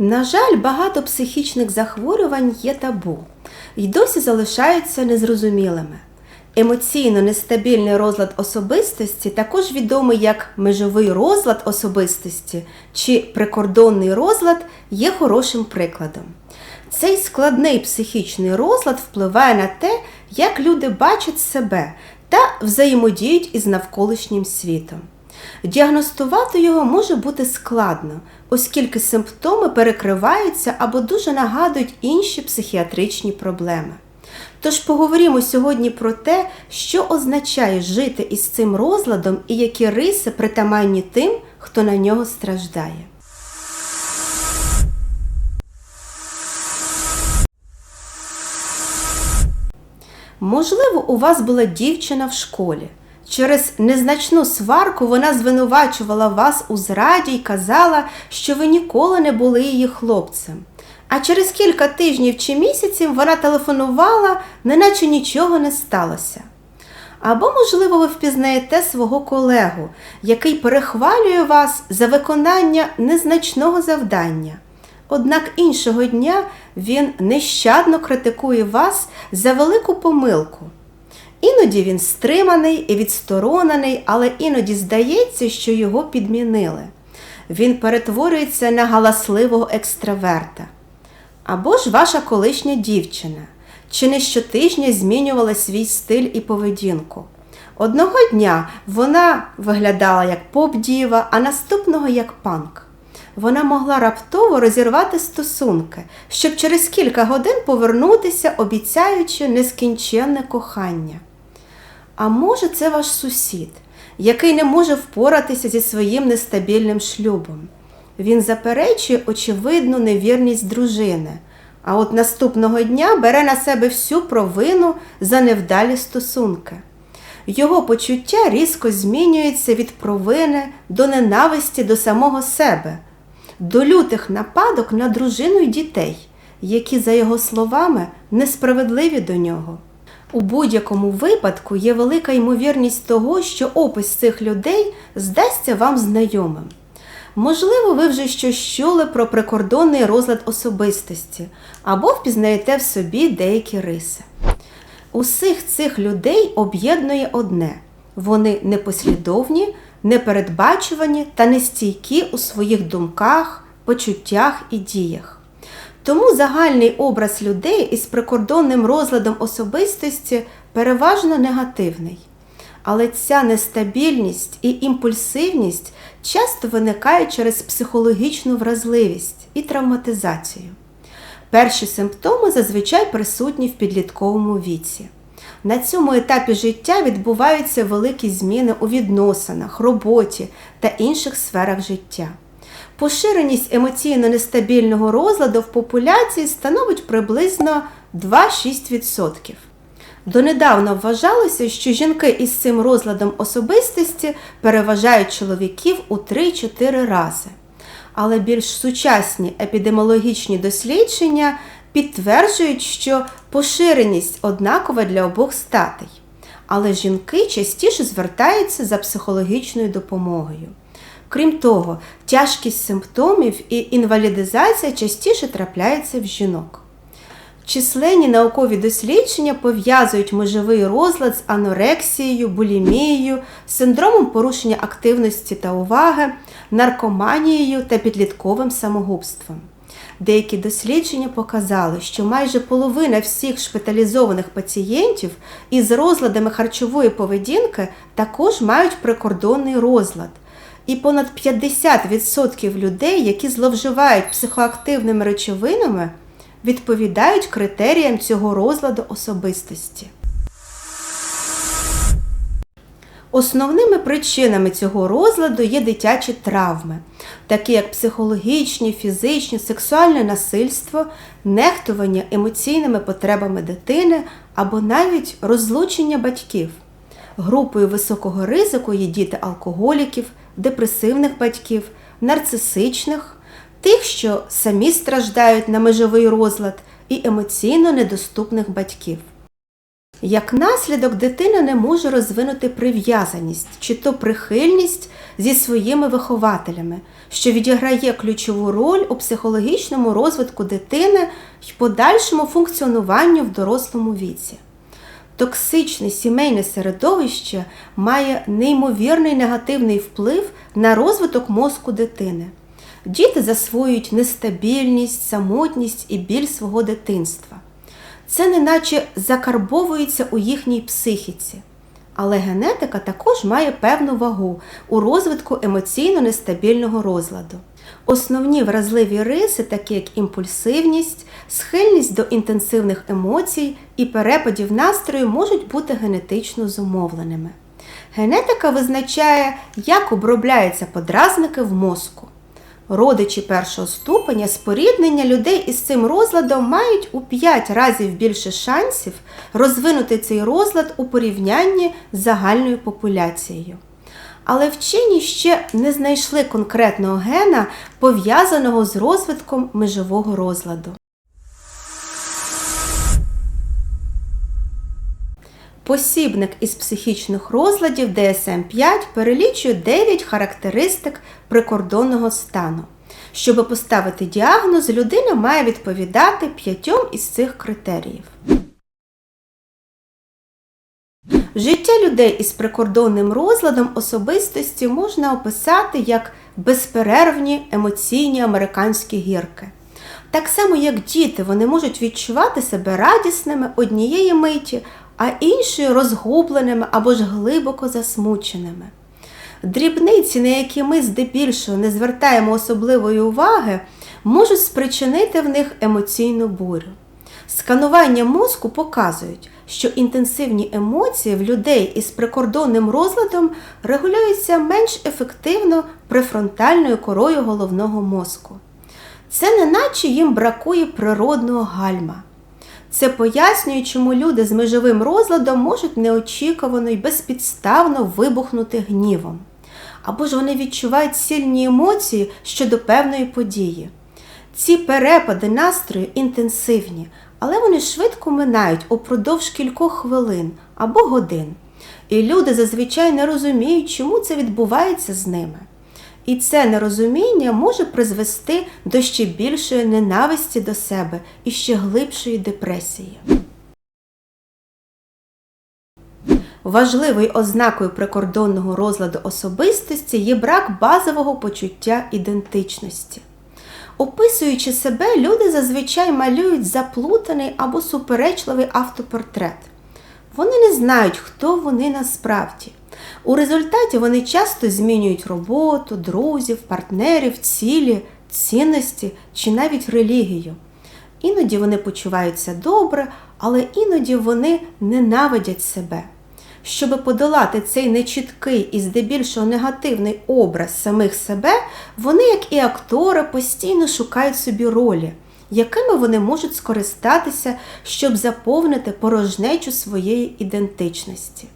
На жаль, багато психічних захворювань є табу і досі залишаються незрозумілими. Емоційно нестабільний розлад особистості також відомий як межовий розлад особистості чи прикордонний розлад є хорошим прикладом. Цей складний психічний розлад впливає на те, як люди бачать себе та взаємодіють із навколишнім світом. Діагностувати його може бути складно, оскільки симптоми перекриваються або дуже нагадують інші психіатричні проблеми. Тож поговоримо сьогодні про те, що означає жити із цим розладом і які риси притаманні тим, хто на нього страждає. Можливо, у вас була дівчина в школі. Через незначну сварку вона звинувачувала вас у зраді й казала, що ви ніколи не були її хлопцем. А через кілька тижнів чи місяців вона телефонувала, неначе нічого не сталося. Або, можливо, ви впізнаєте свого колегу, який перехвалює вас за виконання незначного завдання. Однак іншого дня він нещадно критикує вас за велику помилку. Іноді він стриманий і відсторонений, але іноді здається, що його підмінили. Він перетворюється на галасливого екстраверта. Або ж ваша колишня дівчина, чи не щотижня змінювала свій стиль і поведінку. Одного дня вона виглядала як поп-діва, а наступного як панк. Вона могла раптово розірвати стосунки, щоб через кілька годин повернутися, обіцяючи нескінченне кохання. А може, це ваш сусід, який не може впоратися зі своїм нестабільним шлюбом. Він заперечує очевидну невірність дружини, а от наступного дня бере на себе всю провину за невдалі стосунки. Його почуття різко змінюється від провини до ненависті до самого себе, до лютих нападок на дружину й дітей, які, за його словами, несправедливі до нього. У будь-якому випадку є велика ймовірність того, що опис цих людей здасться вам знайомим. Можливо, ви вже щось чули про прикордонний розлад особистості або впізнаєте в собі деякі риси. Усіх цих людей об'єднує одне: вони непослідовні, непередбачувані та нестійкі у своїх думках, почуттях і діях. Тому загальний образ людей із прикордонним розладом особистості переважно негативний. Але ця нестабільність і імпульсивність часто виникають через психологічну вразливість і травматизацію. Перші симптоми зазвичай присутні в підлітковому віці. На цьому етапі життя відбуваються великі зміни у відносинах, роботі та інших сферах життя. Поширеність емоційно нестабільного розладу в популяції становить приблизно 2-6%. Донедавна вважалося, що жінки із цим розладом особистості переважають чоловіків у 3-4 рази. Але більш сучасні епідеміологічні дослідження підтверджують, що поширеність однакова для обох статей. Але жінки частіше звертаються за психологічною допомогою. Крім того, тяжкість симптомів і інвалідизація частіше трапляються в жінок. Численні наукові дослідження пов'язують межовий розлад з анорексією, булімією, синдромом порушення активності та уваги, наркоманією та підлітковим самогубством. Деякі дослідження показали, що майже половина всіх шпиталізованих пацієнтів із розладами харчової поведінки також мають прикордонний розлад. І понад 50% людей, які зловживають психоактивними речовинами, відповідають критеріям цього розладу особистості. Основними причинами цього розладу є дитячі травми, такі як психологічні, фізичні, сексуальне насильство, нехтування емоційними потребами дитини або навіть розлучення батьків. Групою високого ризику є діти алкоголіків, депресивних батьків, нарцисичних, тих, що самі страждають на межовий розлад, і емоційно недоступних батьків. Як наслідок, дитина не може розвинути прив'язаність чи то прихильність зі своїми вихователями, що відіграє ключову роль у психологічному розвитку дитини й подальшому функціонуванню в дорослому віці. Токсичне сімейне середовище має неймовірний негативний вплив на розвиток мозку дитини. Діти засвоюють нестабільність, самотність і біль свого дитинства. Це неначе закарбовується у їхній психіці. Але генетика також має певну вагу у розвитку емоційно нестабільного розладу. Основні вразливі риси, такі як імпульсивність, схильність до інтенсивних емоцій і перепадів настрою, можуть бути генетично зумовленими. Генетика визначає, як обробляються подразники в мозку. Родичі першого ступеня споріднення людей із цим розладом мають у 5 разів більше шансів розвинути цей розлад у порівнянні з загальною популяцією. Але вчені ще не знайшли конкретного гена, пов'язаного з розвитком межового розладу. Посібник із психічних розладів DSM-5 перелічує 9 характеристик прикордонного стану. Щоб поставити діагноз, людина має відповідати п'ятьом із цих критеріїв. Життя людей із прикордонним розладом особистості можна описати як безперервні емоційні американські гірки. Так само, як діти, вони можуть відчувати себе радісними однієї миті, а іншою розгубленими або ж глибоко засмученими. Дрібниці, на які ми здебільшого не звертаємо особливої уваги, можуть спричинити в них емоційну бурю. Сканування мозку показують, що інтенсивні емоції в людей із прикордонним розладом регулюються менш ефективно префронтальною корою головного мозку. Це не наче їм бракує природного гальма. Це пояснює, чому люди з межовим розладом можуть неочікувано і безпідставно вибухнути гнівом. Або ж вони відчувають сильні емоції щодо певної події. Ці перепади настрою інтенсивні, але вони швидко минають упродовж кількох хвилин або годин. І люди зазвичай не розуміють, чому це відбувається з ними. І це нерозуміння може призвести до ще більшої ненависті до себе і ще глибшої депресії. Важливою ознакою прикордонного розладу особистості є брак базового почуття ідентичності. Описуючи себе, люди зазвичай малюють заплутаний або суперечливий автопортрет. Вони не знають, хто вони насправді. У результаті вони часто змінюють роботу, друзів, партнерів, цілі, цінності чи навіть релігію. Іноді вони почуваються добре, але іноді вони ненавидять себе. Щоб подолати цей нечіткий і здебільшого негативний образ самих себе, вони, як і актори, постійно шукають собі ролі, якими вони можуть скористатися, щоб заповнити порожнечу своєї ідентичності.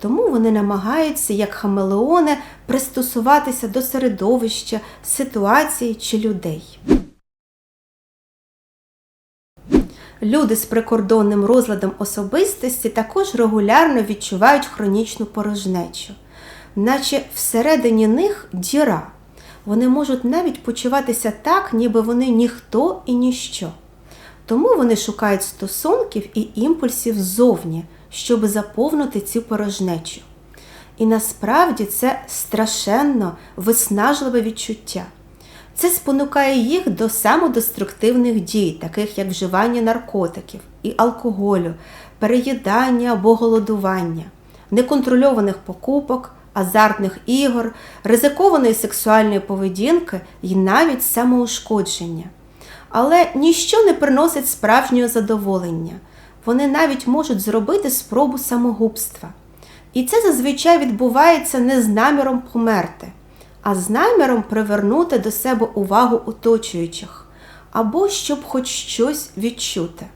Тому вони намагаються, як хамелеони, пристосуватися до середовища, ситуації чи людей. Люди з прикордонним розладом особистості також регулярно відчувають хронічну порожнечу, наче всередині них діра. Вони можуть навіть почуватися так, ніби вони ніхто і ніщо. Тому вони шукають стосунків і імпульсів ззовні, щоб заповнити цю порожнечу. І насправді це страшенно виснажливе відчуття. Це спонукає їх до самодеструктивних дій, таких як вживання наркотиків і алкоголю, переїдання або голодування, неконтрольованих покупок, азартних ігор, ризикованої сексуальної поведінки і навіть самоушкодження. Але ніщо не приносить справжнього задоволення. Вони навіть можуть зробити спробу самогубства. І це зазвичай відбувається не з наміром померти а з наміром привернути до себе увагу оточуючих, або щоб хоч щось відчути.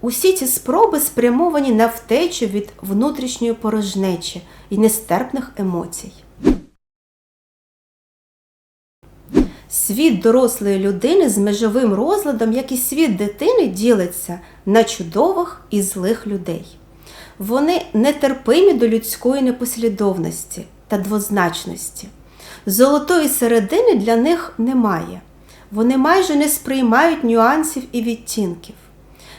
Усі ці спроби спрямовані на втечу від внутрішньої порожнечі і нестерпних емоцій. Світ дорослої людини з межовим розладом, як і світ дитини, ділиться на чудових і злих людей. Вони нетерпимі до людської непослідовності та двозначності. Золотої середини для них немає. Вони майже не сприймають нюансів і відтінків.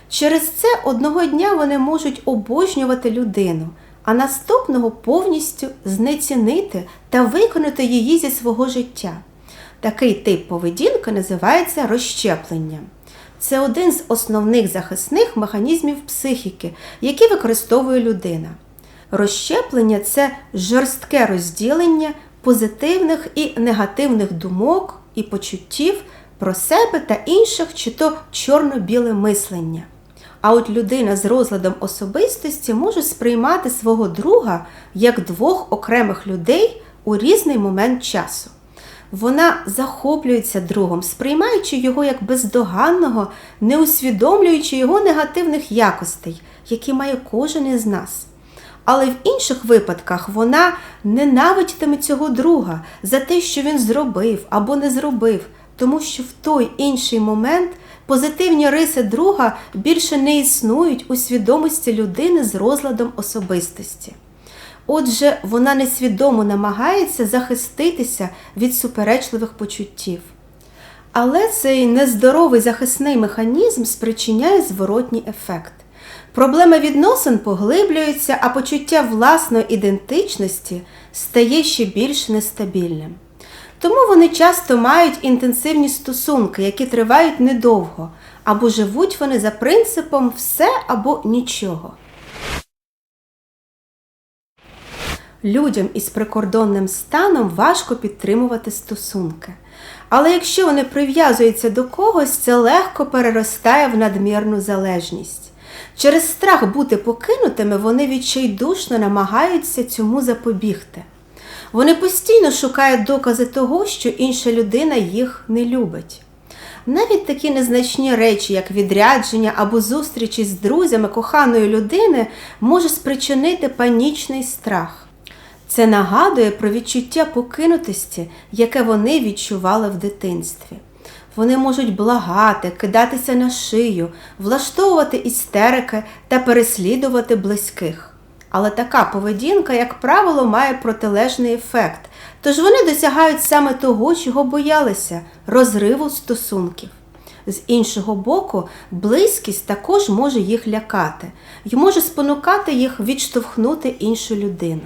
Через це одного дня вони можуть обожнювати людину, а наступного повністю знецінити та виконати її зі свого життя. Такий тип поведінки називається розщепленням. Це один з основних захисних механізмів психіки, які використовує людина. Розщеплення це жорстке розділення позитивних і негативних думок і почуттів про себе та інших, чи то чорно-біле мислення. А от людина з розладом особистості може сприймати свого друга як двох окремих людей у різний момент часу. Вона захоплюється другом, сприймаючи його як бездоганного, не усвідомлюючи його негативних якостей, які має кожен із нас. Але в інших випадках вона ненавидітиме цього друга за те, що він зробив або не зробив, тому що в той інший момент позитивні риси друга більше не існують у свідомості людини з розладом особистості. Отже, вона несвідомо намагається захиститися від суперечливих почуттів. Але цей нездоровий захисний механізм спричиняє зворотній ефект. Проблема відносин поглиблюється, а почуття власної ідентичності стає ще більш нестабільним. Тому вони часто мають інтенсивні стосунки, які тривають недовго, або живуть вони за принципом все або нічого. Людям із прикордонним станом важко підтримувати стосунки. Але якщо вони прив'язуються до когось, це легко переростає в надмірну залежність. Через страх бути покинутими вони відчайдушно намагаються цьому запобігти. Вони постійно шукають докази того, що інша людина їх не любить. Навіть такі незначні речі, як відрядження або зустрічі з друзями коханої людини, може спричинити панічний страх. Це нагадує про відчуття покинутості, яке вони відчували в дитинстві. Вони можуть благати, кидатися на шию, влаштовувати істерики та переслідувати близьких. Але така поведінка, як правило, має протилежний ефект, тож вони досягають саме того, чого боялися розриву стосунків. З іншого боку, близькість також може їх лякати і може спонукати їх відштовхнути іншу людину.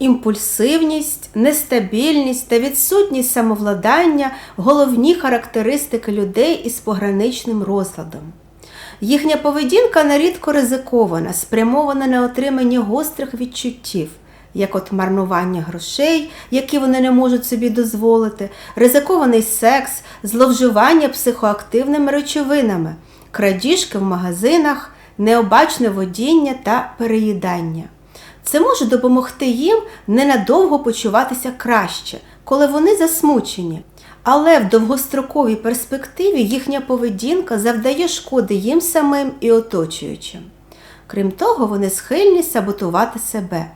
Імпульсивність, нестабільність та відсутність самовладання головні характеристики людей із пограничним розладом. Їхня поведінка нарідко ризикована, спрямована на отримання гострих відчуттів, як от марнування грошей, які вони не можуть собі дозволити, ризикований секс, зловживання психоактивними речовинами, крадіжки в магазинах, необачне водіння та переїдання. Це може допомогти їм ненадовго почуватися краще, коли вони засмучені. Але в довгостроковій перспективі їхня поведінка завдає шкоди їм самим і оточуючим. Крім того, вони схильні саботувати себе,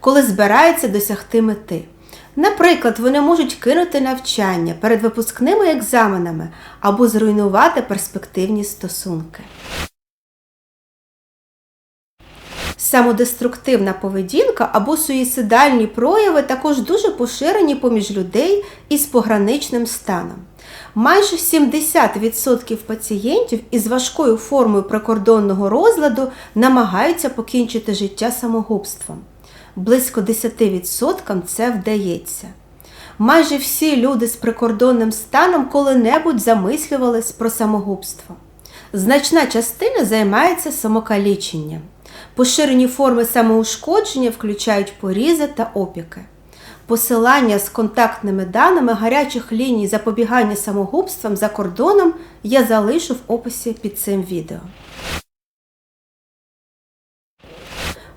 коли збираються досягти мети. Наприклад, вони можуть кинути навчання перед випускними екзаменами або зруйнувати перспективні стосунки. Самодеструктивна поведінка або суїцидальні прояви також дуже поширені поміж людей із пограничним станом. Майже 70% пацієнтів із важкою формою прикордонного розладу намагаються покінчити життя самогубством. Близько 10% це вдається. Майже всі люди з прикордонним станом коли-небудь замислювались про самогубство. Значна частина займається самокаліченням. Поширені форми самоушкодження включають порізи та опіки. Посилання з контактними даними гарячих ліній запобігання самогубствам за кордоном я залишу в описі під цим відео.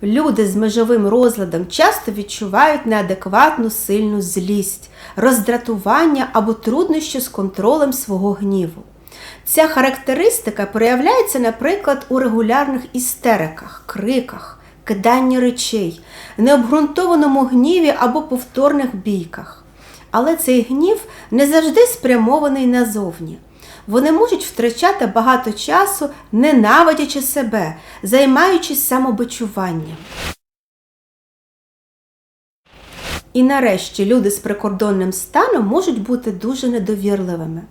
Люди з межовим розладом часто відчувають неадекватну сильну злість, роздратування або труднощі з контролем свого гніву. Ця характеристика проявляється, наприклад, у регулярних істериках, криках, киданні речей, необґрунтованому гніві або повторних бійках. Але цей гнів не завжди спрямований назовні. Вони можуть втрачати багато часу, ненавидячи себе, займаючись самобичуванням. І нарешті люди з прикордонним станом можуть бути дуже недовірливими.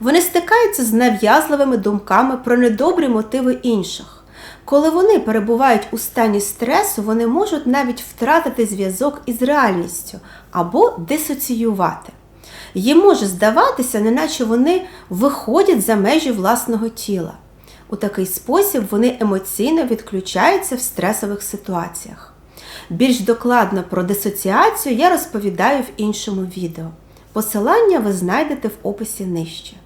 Вони стикаються з нав'язливими думками про недобрі мотиви інших. Коли вони перебувають у стані стресу, вони можуть навіть втратити зв'язок із реальністю або дисоціювати. Їм може здаватися, неначе вони виходять за межі власного тіла. У такий спосіб вони емоційно відключаються в стресових ситуаціях. Більш докладно про дисоціацію я розповідаю в іншому відео. Посилання ви знайдете в описі нижче.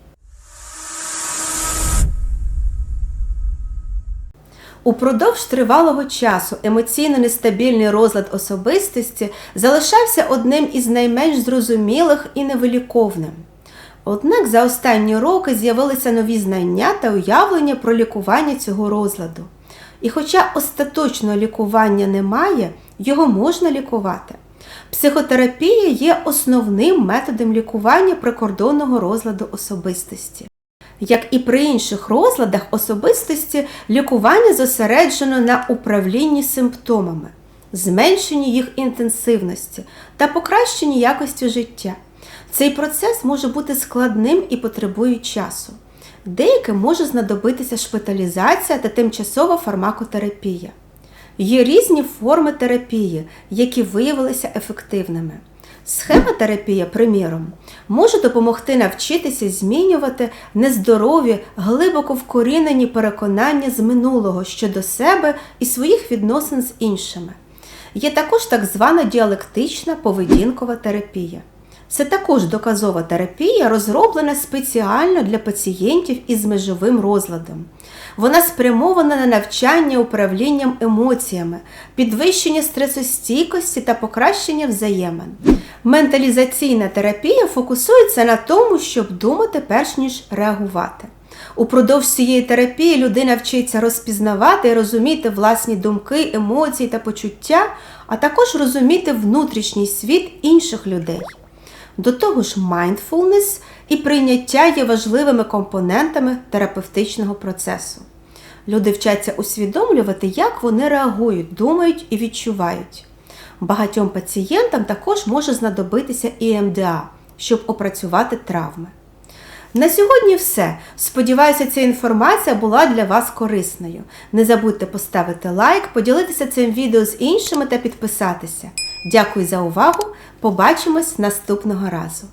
Упродовж тривалого часу емоційно нестабільний розлад особистості залишався одним із найменш зрозумілих і невиліковним. Однак за останні роки з'явилися нові знання та уявлення про лікування цього розладу. І хоча остаточного лікування немає, його можна лікувати. Психотерапія є основним методом лікування прикордонного розладу особистості. Як і при інших розладах особистості, лікування зосереджено на управлінні симптомами, зменшенні їх інтенсивності та покращенні якості життя. Цей процес може бути складним і потребує часу. Деяким може знадобитися шпиталізація та тимчасова фармакотерапія. Є різні форми терапії, які виявилися ефективними. Схемотерапія, приміром, може допомогти навчитися змінювати нездорові, глибоко вкорінені переконання з минулого щодо себе і своїх відносин з іншими. Є також так звана діалектична поведінкова терапія. Це також доказова терапія, розроблена спеціально для пацієнтів із межовим розладом. Вона спрямована на навчання управлінням емоціями, підвищення стресостійкості та покращення взаємин. Менталізаційна терапія фокусується на тому, щоб думати перш ніж реагувати. Упродовж цієї терапії людина вчиться розпізнавати і розуміти власні думки, емоції та почуття, а також розуміти внутрішній світ інших людей. До того ж, mindfulness і прийняття є важливими компонентами терапевтичного процесу. Люди вчаться усвідомлювати, як вони реагують, думають і відчувають. Багатьом пацієнтам також може знадобитися ІМДА, щоб опрацювати травми. На сьогодні все. Сподіваюся, ця інформація була для вас корисною. Не забудьте поставити лайк, поділитися цим відео з іншими та підписатися. Дякую за увагу! Побачимось наступного разу!